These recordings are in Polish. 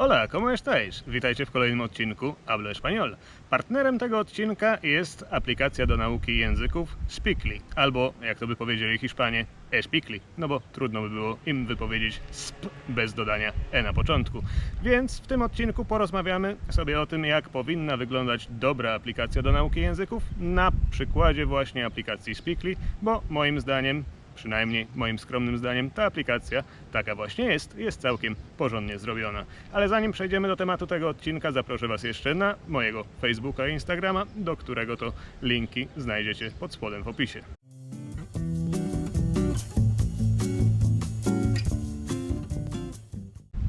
Hola, ¿cómo estáis? Witajcie w kolejnym odcinku Hablo Español. Partnerem tego odcinka jest aplikacja do nauki języków Speakly, albo jak to by powiedzieli Hiszpanie, Espikli, no bo trudno by było im wypowiedzieć sp bez dodania e na początku. Więc w tym odcinku porozmawiamy sobie o tym, jak powinna wyglądać dobra aplikacja do nauki języków na przykładzie właśnie aplikacji Speakly, bo moim zdaniem przynajmniej moim skromnym zdaniem, ta aplikacja taka właśnie jest, jest całkiem porządnie zrobiona. Ale zanim przejdziemy do tematu tego odcinka, zaproszę Was jeszcze na mojego Facebooka i Instagrama, do którego to linki znajdziecie pod spodem w opisie.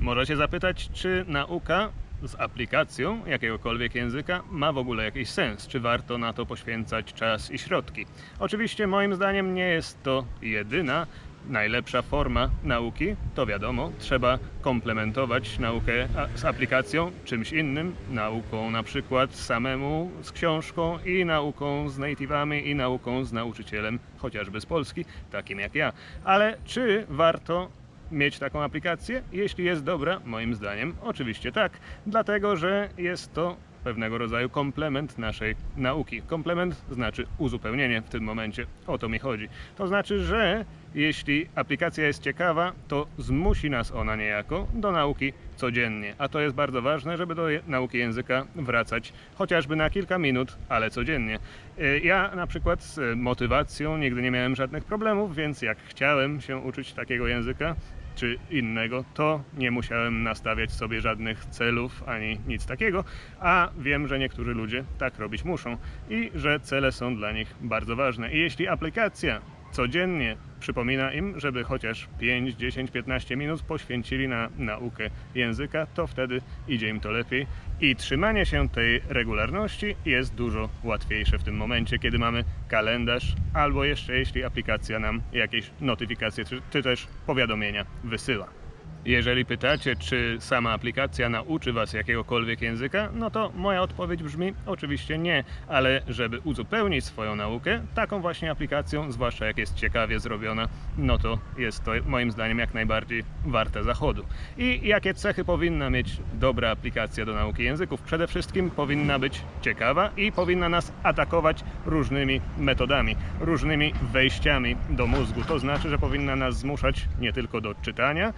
Możecie zapytać, czy nauka z aplikacją jakiegokolwiek języka ma w ogóle jakiś sens? Czy warto na to poświęcać czas i środki? Oczywiście, moim zdaniem, nie jest to jedyna, najlepsza forma nauki. To wiadomo, trzeba komplementować naukę z aplikacją czymś innym, nauką na przykład samemu z książką i nauką z native'ami i nauką z nauczycielem, chociażby z Polski, takim jak ja. Ale czy warto mieć taką aplikację? Jeśli jest dobra, moim zdaniem, oczywiście tak, dlatego że jest to pewnego rodzaju komplement naszej nauki. Komplement znaczy uzupełnienie w tym momencie, o to mi chodzi. To znaczy, że jeśli aplikacja jest ciekawa, to zmusi nas ona niejako do nauki codziennie. A to jest bardzo ważne, żeby do nauki języka wracać chociażby na kilka minut, ale codziennie. Y, Ja na przykład z motywacją nigdy nie miałem żadnych problemów, więc jak chciałem się uczyć takiego języka, czy innego, to nie musiałem nastawiać sobie żadnych celów ani nic takiego, a wiem, że niektórzy ludzie tak robić muszą i że cele są dla nich bardzo ważne. I jeśli aplikacja codziennie przypomina im, żeby chociaż 5, 10, 15 minut poświęcili na naukę języka, to wtedy idzie im to lepiej i trzymanie się tej regularności jest dużo łatwiejsze w tym momencie, kiedy mamy kalendarz albo jeszcze jeśli aplikacja nam jakieś notyfikacje czy, czy też powiadomienia wysyła. Jeżeli pytacie, czy sama aplikacja nauczy Was jakiegokolwiek języka, no to moja odpowiedź brzmi oczywiście nie, ale żeby uzupełnić swoją naukę taką właśnie aplikacją, zwłaszcza jak jest ciekawie zrobiona, no to jest to moim zdaniem jak najbardziej warte zachodu. I jakie cechy powinna mieć dobra aplikacja do nauki języków? Przede wszystkim powinna być ciekawa i powinna nas atakować różnymi metodami, różnymi wejściami do mózgu. To znaczy, że powinna nas zmuszać nie tylko do czytania,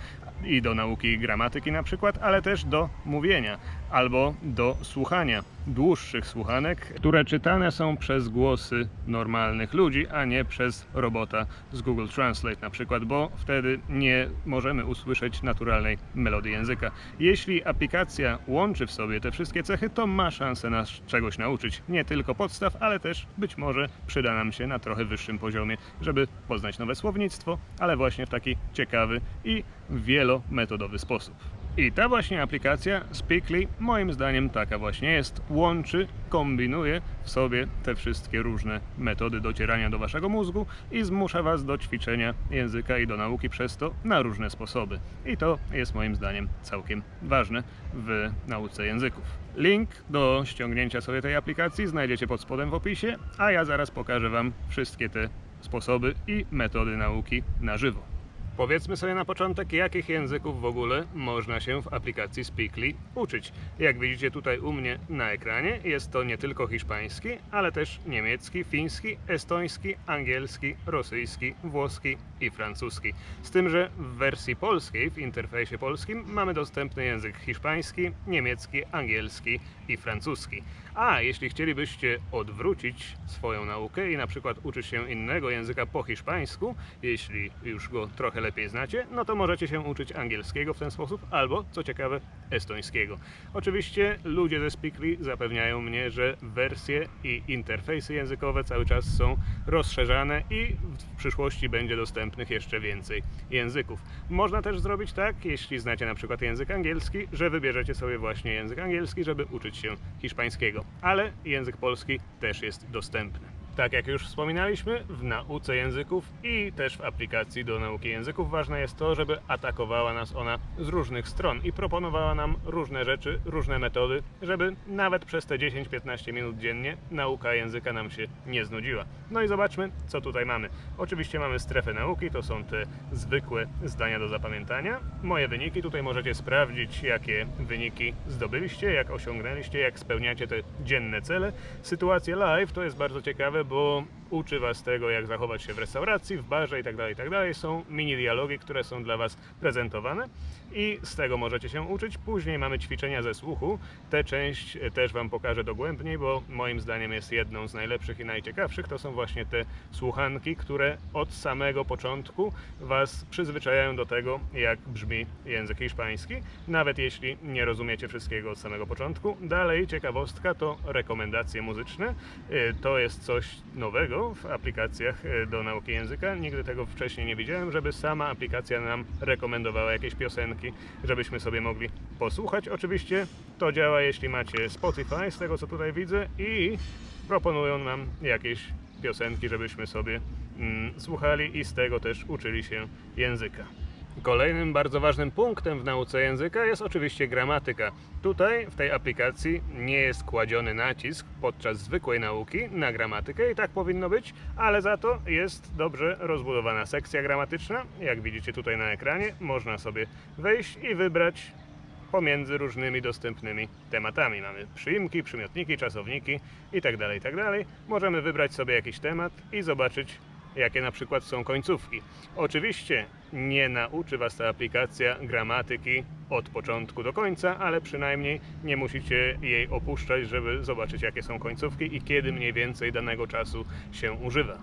i do nauki gramatyki na przykład, ale też do mówienia albo do słuchania dłuższych słuchanek, które czytane są przez głosy normalnych ludzi, a nie przez robota z Google Translate na przykład, bo wtedy nie możemy usłyszeć naturalnej melodii języka. Jeśli aplikacja łączy w sobie te wszystkie cechy, to ma szansę nas czegoś nauczyć. Nie tylko podstaw, ale też być może przyda nam się na trochę wyższym poziomie, żeby poznać nowe słownictwo, ale właśnie w taki ciekawy i wielometodowy sposób. I ta właśnie aplikacja Speakly moim zdaniem taka właśnie jest. Łączy, kombinuje w sobie te wszystkie różne metody docierania do waszego mózgu i zmusza was do ćwiczenia języka i do nauki przez to na różne sposoby. I to jest moim zdaniem całkiem ważne w nauce języków. Link do ściągnięcia sobie tej aplikacji znajdziecie pod spodem w opisie, a ja zaraz pokażę wam wszystkie te sposoby i metody nauki na żywo. Powiedzmy sobie na początek, jakich języków w ogóle można się w aplikacji Speakly uczyć. Jak widzicie tutaj u mnie na ekranie, jest to nie tylko hiszpański, ale też niemiecki, fiński, estoński, angielski, rosyjski, włoski i francuski. Z tym, że w wersji polskiej, w interfejsie polskim, mamy dostępny język hiszpański, niemiecki, angielski i francuski. A jeśli chcielibyście odwrócić swoją naukę i na przykład uczyć się innego języka po hiszpańsku, jeśli już go trochę lepiej znacie, no to możecie się uczyć angielskiego w ten sposób, albo, co ciekawe, estońskiego. Oczywiście ludzie ze Speakly zapewniają mnie, że wersje i interfejsy językowe cały czas są rozszerzane i w przyszłości będzie dostępnych jeszcze więcej języków. Można też zrobić tak, jeśli znacie na przykład język angielski, że wybierzecie sobie właśnie język angielski, żeby uczyć się hiszpańskiego, ale język polski też jest dostępny. Tak jak już wspominaliśmy, w nauce języków i też w aplikacji do nauki języków ważne jest to, żeby atakowała nas ona z różnych stron i proponowała nam różne rzeczy, różne metody, żeby nawet przez te 10-15 minut dziennie nauka języka nam się nie znudziła. No i zobaczmy, co tutaj mamy. Oczywiście mamy strefę nauki, to są te zwykłe zdania do zapamiętania. Moje wyniki, tutaj możecie sprawdzić, jakie wyniki zdobyliście, jak osiągnęliście, jak spełniacie te dzienne cele. Sytuacje live to jest bardzo ciekawe, bo uczy Was tego, jak zachować się w restauracji, w barze itd., itd. Są mini dialogi, które są dla Was prezentowane i z tego możecie się uczyć. Później mamy ćwiczenia ze słuchu. Tę część też Wam pokażę dogłębniej, bo moim zdaniem jest jedną z najlepszych i najciekawszych. To są właśnie te słuchanki, które od samego początku Was przyzwyczajają do tego, jak brzmi język hiszpański, nawet jeśli nie rozumiecie wszystkiego od samego początku. Dalej ciekawostka to rekomendacje muzyczne. Y, To jest coś nowego w aplikacjach y, do nauki języka. Nigdy tego wcześniej nie widziałem, żeby sama aplikacja nam rekomendowała jakieś piosenki, żebyśmy sobie mogli posłuchać. Oczywiście to działa, jeśli macie Spotify, z tego co tutaj widzę, i proponują nam jakieś piosenki, żebyśmy sobie mm, słuchali i z tego też uczyli się języka. Kolejnym bardzo ważnym punktem w nauce języka jest oczywiście gramatyka. Tutaj w tej aplikacji nie jest kładziony nacisk podczas zwykłej nauki na gramatykę i tak powinno być, ale za to jest dobrze rozbudowana sekcja gramatyczna. Jak widzicie tutaj na ekranie, można sobie wejść i wybrać pomiędzy różnymi dostępnymi tematami. Mamy przyimki, przymiotniki, czasowniki itd., itd. Możemy wybrać sobie jakiś temat i zobaczyć, jakie na przykład są końcówki. Oczywiście nie nauczy Was ta aplikacja gramatyki od początku do końca, ale przynajmniej nie musicie jej opuszczać, żeby zobaczyć, jakie są końcówki i kiedy mniej więcej danego czasu się używa.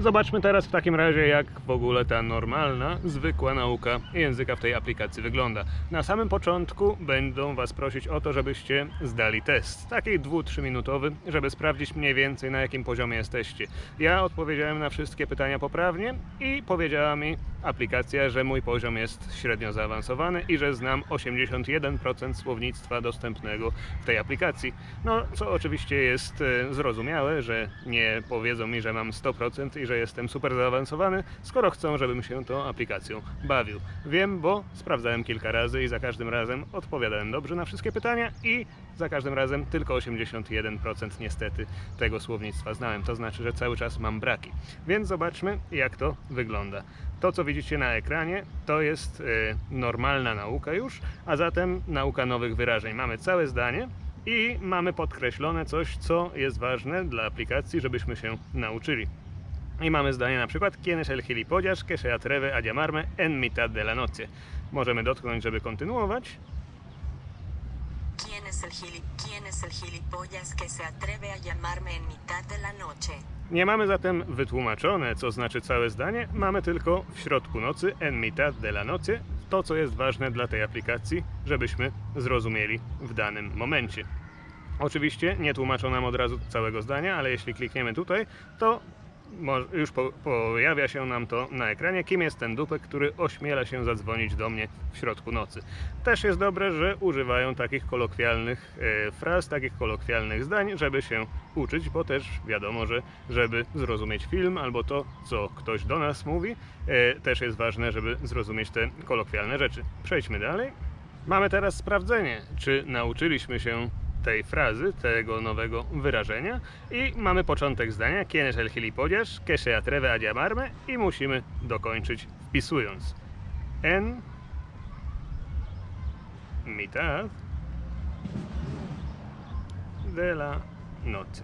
Zobaczmy teraz w takim razie, jak w ogóle ta normalna, zwykła nauka języka w tej aplikacji wygląda. Na samym początku będą Was prosić o to, żebyście zdali test, taki 2-3 minutowy, żeby sprawdzić mniej więcej na jakim poziomie jesteście. Ja odpowiedziałem na wszystkie pytania poprawnie i powiedziała mi aplikacja, że mój poziom jest średnio zaawansowany i że znam 81% słownictwa dostępnego w tej aplikacji. No, co oczywiście jest e, zrozumiałe, że nie powiedzą mi, że mam 100% i że jestem super zaawansowany, skoro chcą, żebym się tą aplikacją bawił. Wiem, bo sprawdzałem kilka razy i za każdym razem odpowiadałem dobrze na wszystkie pytania i za każdym razem tylko 81% niestety tego słownictwa znałem. To znaczy, że cały czas mam braki. Więc zobaczmy, jak to wygląda. To, co widzicie na ekranie, to jest e, normalna nauka już, a zatem nauka nowych wyrażeń. Mamy całe zdanie i mamy podkreślone coś, co jest ważne dla aplikacji, żebyśmy się nauczyli. I mamy zdanie na przykład ¿Quién es el gilipollas que se atreve a llamarme en mitad de la noche? Możemy dotknąć, żeby kontynuować. ¿Quién es, el gili- ¿Quién es el gilipollas que se atreve a llamarme en mitad de la noche? Nie mamy zatem wytłumaczone, co znaczy całe zdanie, mamy tylko w środku nocy, en mitad de la noche, to co jest ważne dla tej aplikacji, żebyśmy zrozumieli w danym momencie. Oczywiście nie tłumaczą nam od razu całego zdania, ale jeśli klikniemy tutaj, to już po- pojawia się nam to na ekranie, kim jest ten dupek, który ośmiela się zadzwonić do mnie w środku nocy. Też jest dobre, że używają takich kolokwialnych e, fraz, takich kolokwialnych zdań, żeby się uczyć, bo też wiadomo, że żeby zrozumieć film albo to, co ktoś do nas mówi, e, też jest ważne, żeby zrozumieć te kolokwialne rzeczy. Przejdźmy dalej. Mamy teraz sprawdzenie, czy nauczyliśmy się tej frazy, tego nowego wyrażenia i mamy początek zdania ¿Quién es el gilipollas que se atreve a llamarme? i musimy dokończyć wpisując en mitad de la noche.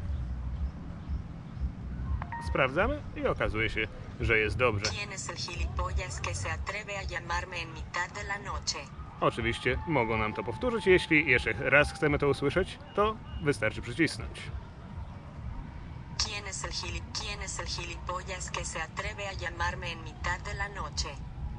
Sprawdzamy i okazuje się, że jest dobrze. ¿Quién es el gilipollas que se atreve a llamarme en mitad de la noche? Oczywiście mogą nam to powtórzyć. Jeśli jeszcze raz chcemy to usłyszeć, to wystarczy przycisnąć. ¿Quién es, el gili- ¿Quién es el gilipollas que se atreve a llamarme en mitad de la noche?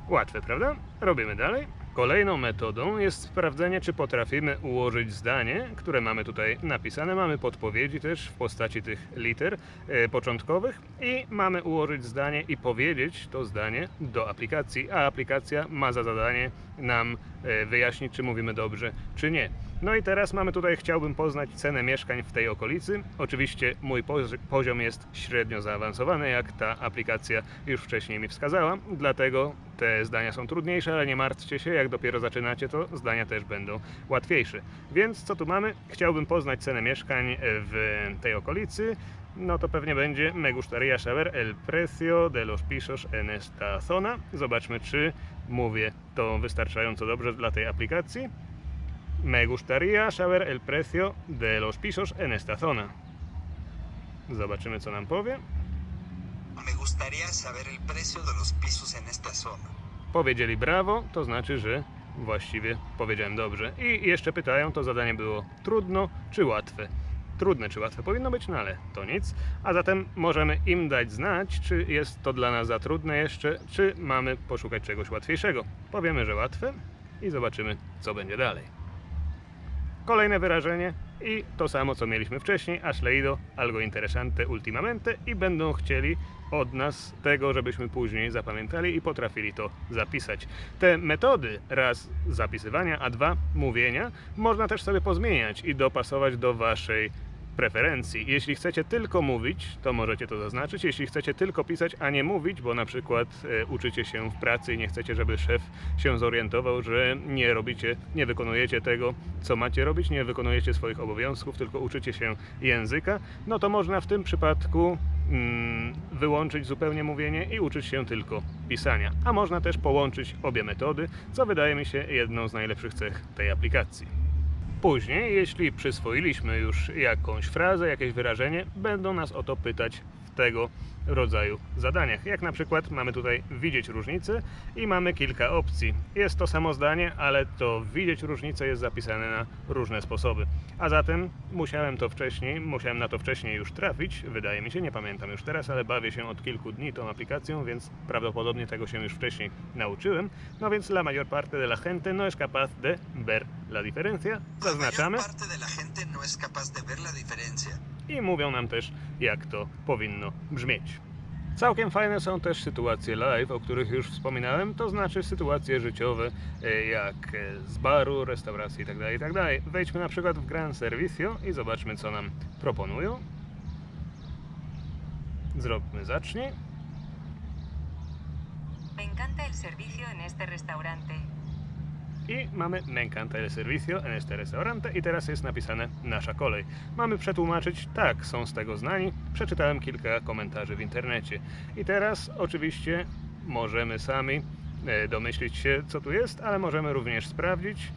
Łatwe, prawda? Robimy dalej. Kolejną metodą jest sprawdzenie, czy potrafimy ułożyć zdanie, które mamy tutaj napisane. Mamy podpowiedzi też w postaci tych liter e, początkowych i mamy ułożyć zdanie i powiedzieć to zdanie do aplikacji, a aplikacja ma za zadanie nam e, wyjaśnić, czy mówimy dobrze, czy nie. No i teraz mamy tutaj, chciałbym poznać cenę mieszkań w tej okolicy. Oczywiście mój poz- poziom jest średnio zaawansowany, jak ta aplikacja już wcześniej mi wskazała, dlatego te zdania są trudniejsze, ale nie martwcie się, jak dopiero zaczynacie, to zdania też będą łatwiejsze. Więc co tu mamy? Chciałbym poznać cenę mieszkań w tej okolicy. No to pewnie będzie me gustaría saber el precio de los pisos en esta zona. Zobaczmy, czy mówię to wystarczająco dobrze dla tej aplikacji. Me gustaría saber el precio de los pisos en esta zona. Zobaczymy, co nam powie. Me gustaría saber el precio de los pisos en esta zona. Powiedzieli brawo, to znaczy, że właściwie powiedziałem dobrze. I jeszcze pytają, to zadanie było trudno czy łatwe. Trudne czy łatwe powinno być, no ale to nic. A zatem możemy im dać znać, czy jest to dla nas za trudne jeszcze, czy mamy poszukać czegoś łatwiejszego. Powiemy, że łatwe i zobaczymy, co będzie dalej. Kolejne wyrażenie i to samo, co mieliśmy wcześniej. Has leído algo interesante últimamente i będą chcieli od nas tego, żebyśmy później zapamiętali i potrafili to zapisać. Te metody, raz zapisywania, a dwa mówienia, można też sobie pozmieniać i dopasować do waszej preferencji. Jeśli chcecie tylko mówić, to możecie to zaznaczyć. Jeśli chcecie tylko pisać, a nie mówić, bo na przykład e, uczycie się w pracy i nie chcecie, żeby szef się zorientował, że nie robicie, nie wykonujecie tego, co macie robić, nie wykonujecie swoich obowiązków, tylko uczycie się języka, no to można w tym przypadku mm, wyłączyć zupełnie mówienie i uczyć się tylko pisania. A można też połączyć obie metody, co wydaje mi się jedną z najlepszych cech tej aplikacji. Później, jeśli przyswoiliśmy już jakąś frazę, jakieś wyrażenie, będą nas o to pytać tego rodzaju zadaniach. Jak na przykład mamy tutaj widzieć różnicę i mamy kilka opcji. Jest to samo zdanie, ale to widzieć różnicę jest zapisane na różne sposoby. A zatem musiałem to wcześniej, musiałem na to wcześniej już trafić, wydaje mi się, nie pamiętam już teraz, ale bawię się od kilku dni tą aplikacją, więc prawdopodobnie tego się już wcześniej nauczyłem. No więc la mayor parte de la gente no es capaz de ver la diferencia. La Zaznaczamy. mayor parte de la gente no es capaz de ver la diferencia. I mówią nam też, jak to powinno brzmieć. Całkiem fajne są też sytuacje live, o których już wspominałem, to znaczy sytuacje życiowe, e, jak e, z baru, restauracji itd. itd. Wejdźmy na przykład w Gran Servicio i zobaczmy, co nam proponują. Zróbmy zacznij. Me encanta el servicio en este restaurante. I mamy Me encanta el servicio en este restaurante i teraz jest napisane nasza kolej. Mamy przetłumaczyć, tak, są z tego znani. Przeczytałem kilka komentarzy w internecie. I teraz oczywiście możemy sami e, domyślić się, co tu jest, ale możemy również sprawdzić.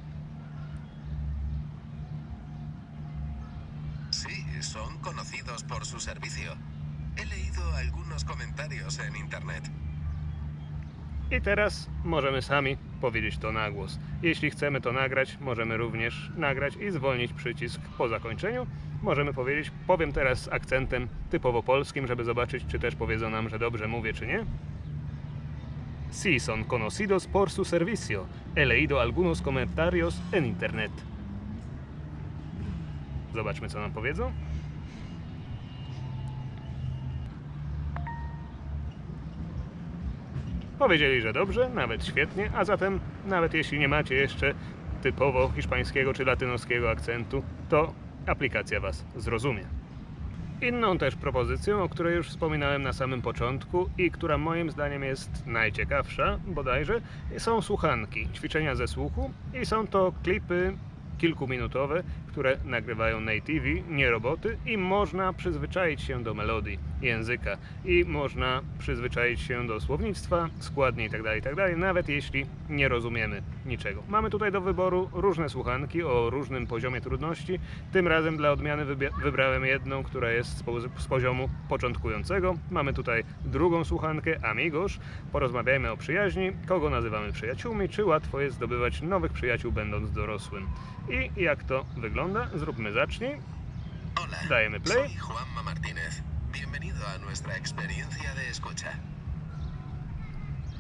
Sí, son conocidos por su servicio. He leído algunos comentarios en internet. I teraz możemy sami powiedzieć to na głos. Jeśli chcemy to nagrać, możemy również nagrać i zwolnić przycisk po zakończeniu. Możemy powiedzieć, powiem teraz z akcentem typowo polskim, żeby zobaczyć, czy też powiedzą nam, że dobrze mówię, czy nie. Sí, son conocidos por su servicio. He leído algunos comentarios en internet. Zobaczmy, co nam powiedzą. Powiedzieli, że dobrze, nawet świetnie, a zatem nawet jeśli nie macie jeszcze typowo hiszpańskiego czy latynoskiego akcentu, to aplikacja Was zrozumie. Inną też propozycją, o której już wspominałem na samym początku i która moim zdaniem jest najciekawsza bodajże, są słuchanki, ćwiczenia ze słuchu i są to klipy kilkuminutowe, które nagrywają native, nie roboty i można przyzwyczaić się do melodii języka i można przyzwyczaić się do słownictwa, składni itd., itd., nawet jeśli nie rozumiemy niczego. Mamy tutaj do wyboru różne słuchanki o różnym poziomie trudności. Tym razem dla odmiany wybrałem jedną, która jest z poziomu początkującego. Mamy tutaj drugą słuchankę, Amigos. Porozmawiajmy o przyjaźni, kogo nazywamy przyjaciółmi, czy łatwo jest zdobywać nowych przyjaciół będąc dorosłym. I jak to wygląda? Zróbmy zacznij. Hola, Dajemy play. soy Juanma Martínez. Bienvenido a nuestra experiencia de escucha.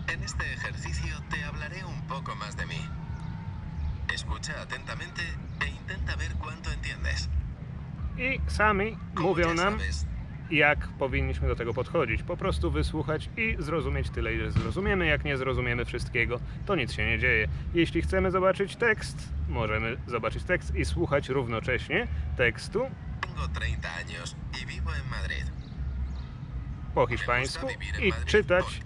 En este ejercicio te hablaré un poco más de mí. Escucha atentamente e intenta ver cuánto entiendes. I sami Como mówią nam, sabes, jak powinniśmy do tego podchodzić. Po prostu wysłuchać i zrozumieć tyle, ile zrozumiemy. Jak nie zrozumiemy wszystkiego, to nic się nie dzieje. Jeśli chcemy zobaczyć tekst, możemy zobaczyć tekst i słuchać równocześnie tekstu Tengo 30 años y po hiszpańsku i czytać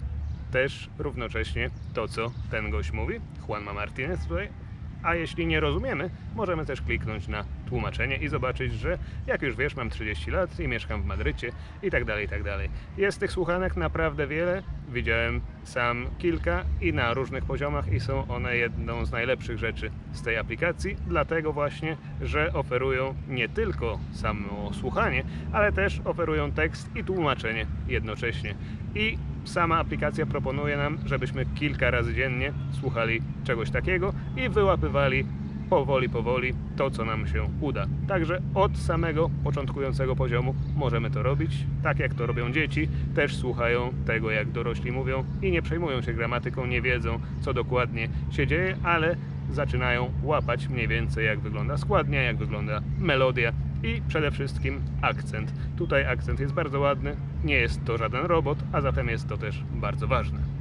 też równocześnie to, co ten gość mówi, Juanma Martinez tutaj. A jeśli nie rozumiemy, możemy też kliknąć na tłumaczenie i zobaczyć, że jak już wiesz, mam 30 lat i mieszkam w Madrycie i tak dalej, i tak dalej. Jest tych słuchanek naprawdę wiele. Widziałem sam kilka i na różnych poziomach i są one jedną z najlepszych rzeczy z tej aplikacji, dlatego właśnie, że oferują nie tylko samo słuchanie, ale też oferują tekst i tłumaczenie jednocześnie. I sama aplikacja proponuje nam, żebyśmy kilka razy dziennie słuchali czegoś takiego i wyłapywali powoli, powoli to, co nam się uda. Także od samego początkującego poziomu możemy to robić, tak jak to robią dzieci, też słuchają tego, jak dorośli mówią i nie przejmują się gramatyką, nie wiedzą, co dokładnie się dzieje, ale zaczynają łapać mniej więcej, jak wygląda składnia, jak wygląda melodia i przede wszystkim akcent. Tutaj akcent jest bardzo ładny, nie jest to żaden robot, a zatem jest to też bardzo ważne.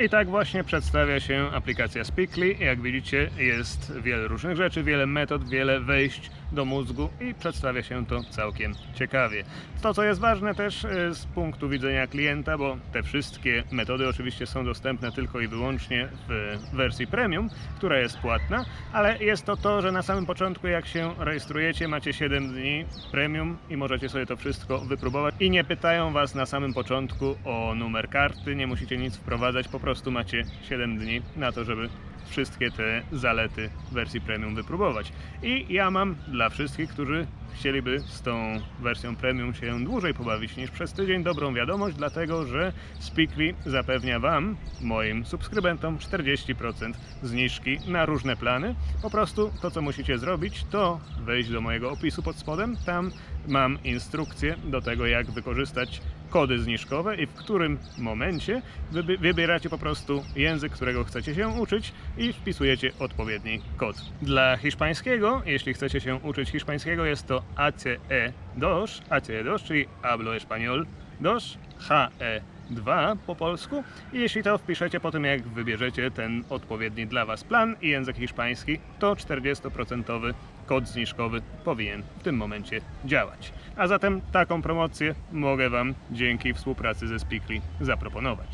I tak właśnie przedstawia się aplikacja Speakly. Jak widzicie, jest wiele różnych rzeczy, wiele metod, wiele wejść do mózgu i przedstawia się to całkiem ciekawie. To, co jest ważne też e, z punktu widzenia klienta, bo te wszystkie metody oczywiście są dostępne tylko i wyłącznie w wersji premium, która jest płatna, ale jest to to, że na samym początku, jak się rejestrujecie, macie 7 dni premium i możecie sobie to wszystko wypróbować. I nie pytają Was na samym początku o numer karty, nie musicie nic wprowadzać, po prostu macie 7 dni na to, żeby wszystkie te zalety wersji premium wypróbować. I ja mam dla wszystkich, którzy chcieliby z tą wersją premium się dłużej pobawić niż przez tydzień, dobrą wiadomość, dlatego że Speakly zapewnia Wam, moim subskrybentom, 40% zniżki na różne plany. Po prostu to, co musicie zrobić, to wejść do mojego opisu pod spodem. Tam mam instrukcję do tego, jak wykorzystać kody zniżkowe i w którym momencie wybi- wybieracie po prostu język, którego chcecie się uczyć i wpisujecie odpowiedni kod. Dla hiszpańskiego, jeśli chcecie się uczyć hiszpańskiego, jest to ACE2, ACE2, czyli Hablo Español 2, HE2 po polsku. I jeśli to wpiszecie po tym, jak wybierzecie ten odpowiedni dla Was plan i język hiszpański, to 40% kod zniżkowy powinien w tym momencie działać. A zatem taką promocję mogę Wam dzięki współpracy ze Speakly zaproponować.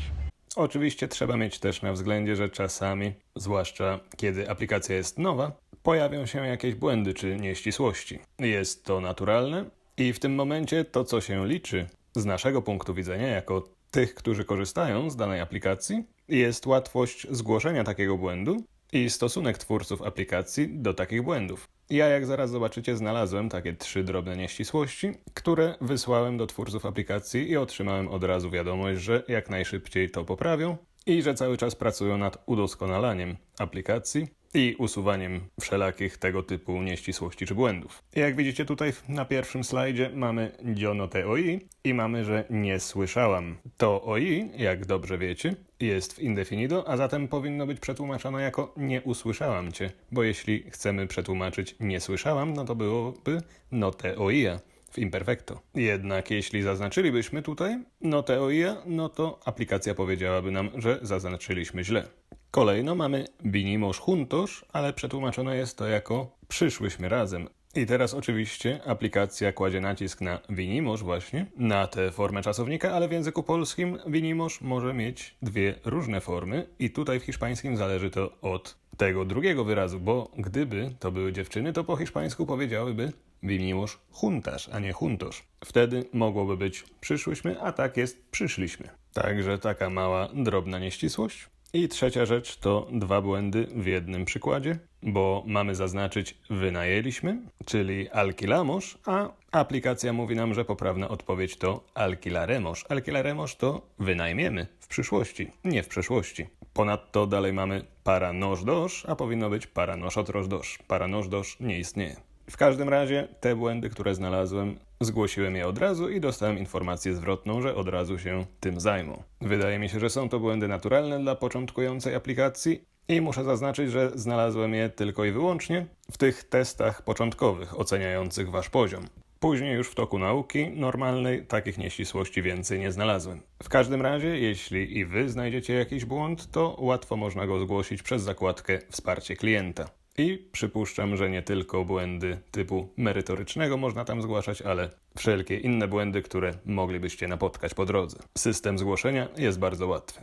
Oczywiście trzeba mieć też na względzie, że czasami, zwłaszcza kiedy aplikacja jest nowa, pojawią się jakieś błędy czy nieścisłości. Jest to naturalne i w tym momencie to, co się liczy z naszego punktu widzenia, jako tych, którzy korzystają z danej aplikacji, jest łatwość zgłoszenia takiego błędu i stosunek twórców aplikacji do takich błędów. Ja, jak zaraz zobaczycie, znalazłem takie trzy drobne nieścisłości, które wysłałem do twórców aplikacji i otrzymałem od razu wiadomość, że jak najszybciej to poprawią i że cały czas pracują nad udoskonalaniem aplikacji i usuwaniem wszelakich tego typu nieścisłości czy błędów. Jak widzicie tutaj na pierwszym slajdzie mamy Diono te oi i mamy, że nie słyszałam. To oi, jak dobrze wiecie, jest w indefinido, a zatem powinno być przetłumaczone jako nie usłyszałam cię, bo jeśli chcemy przetłumaczyć nie słyszałam, no to byłoby no te oia w imperfecto. Jednak jeśli zaznaczylibyśmy tutaj no te oia, no to aplikacja powiedziałaby nam, że zaznaczyliśmy źle. Kolejno mamy vinimos juntos, ale przetłumaczone jest to jako przyszłyśmy razem. I teraz oczywiście aplikacja kładzie nacisk na vinimos właśnie, na tę formę czasownika, ale w języku polskim vinimos może mieć dwie różne formy i tutaj w hiszpańskim zależy to od tego drugiego wyrazu, bo gdyby to były dziewczyny, to po hiszpańsku powiedziałyby vinimos juntas, a nie juntos. Wtedy mogłoby być przyszłyśmy, a tak jest przyszliśmy. Także taka mała, drobna nieścisłość. I trzecia rzecz to dwa błędy w jednym przykładzie, bo mamy zaznaczyć wynajęliśmy, czyli alquilamos, a aplikacja mówi nam, że poprawna odpowiedź to alquilaremos. Alquilaremos to wynajmiemy w przyszłości, nie w przeszłości. Ponadto dalej mamy para nos dos, a powinno być para nosotros dos. Para nos dos nie istnieje. W każdym razie te błędy, które znalazłem, zgłosiłem je od razu i dostałem informację zwrotną, że od razu się tym zajmą. Wydaje mi się, że są to błędy naturalne dla początkującej aplikacji i muszę zaznaczyć, że znalazłem je tylko i wyłącznie w tych testach początkowych oceniających wasz poziom. Później już w toku nauki normalnej takich nieścisłości więcej nie znalazłem. W każdym razie, jeśli i wy znajdziecie jakiś błąd, to łatwo można go zgłosić przez zakładkę Wsparcie klienta. I przypuszczam, że nie tylko błędy typu merytorycznego można tam zgłaszać, ale wszelkie inne błędy, które moglibyście napotkać po drodze. System zgłoszenia jest bardzo łatwy.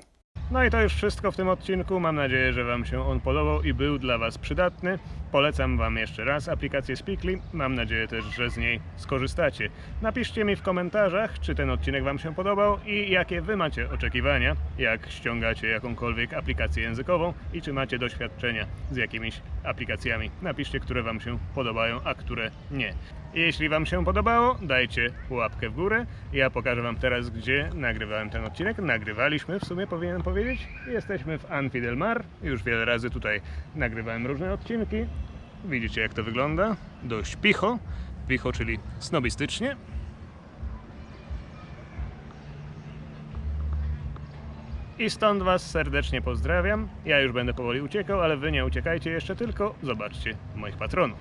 No i to już wszystko w tym odcinku. Mam nadzieję, że Wam się on podobał i był dla Was przydatny. Polecam Wam jeszcze raz aplikację Speakly. Mam nadzieję też, że z niej skorzystacie. Napiszcie mi w komentarzach, czy ten odcinek Wam się podobał i jakie Wy macie oczekiwania, jak ściągacie jakąkolwiek aplikację językową i czy macie doświadczenia z jakimiś aplikacjami. Napiszcie, które Wam się podobają, a które nie. Jeśli Wam się podobało, dajcie łapkę w górę. Ja pokażę Wam teraz, gdzie nagrywałem ten odcinek. Nagrywaliśmy, w sumie powinienem powiedzieć. Jesteśmy w Anfi del Mar. Już wiele razy tutaj nagrywałem różne odcinki. Widzicie, jak to wygląda. Dość picho. Picho, czyli snobistycznie. I stąd Was serdecznie pozdrawiam. Ja już będę powoli uciekał, ale Wy nie uciekajcie jeszcze, tylko zobaczcie moich patronów.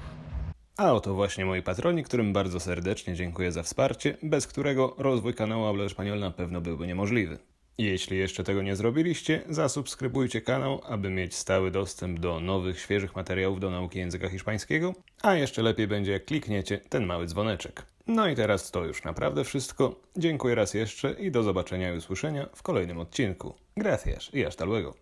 A oto właśnie moi patroni, którym bardzo serdecznie dziękuję za wsparcie, bez którego rozwój kanału Habla Español na pewno byłby niemożliwy. Jeśli jeszcze tego nie zrobiliście, zasubskrybujcie kanał, aby mieć stały dostęp do nowych, świeżych materiałów do nauki języka hiszpańskiego, a jeszcze lepiej będzie jak klikniecie ten mały dzwoneczek. No i teraz to już naprawdę wszystko. Dziękuję raz jeszcze i do zobaczenia i usłyszenia w kolejnym odcinku. Gracias y hasta luego.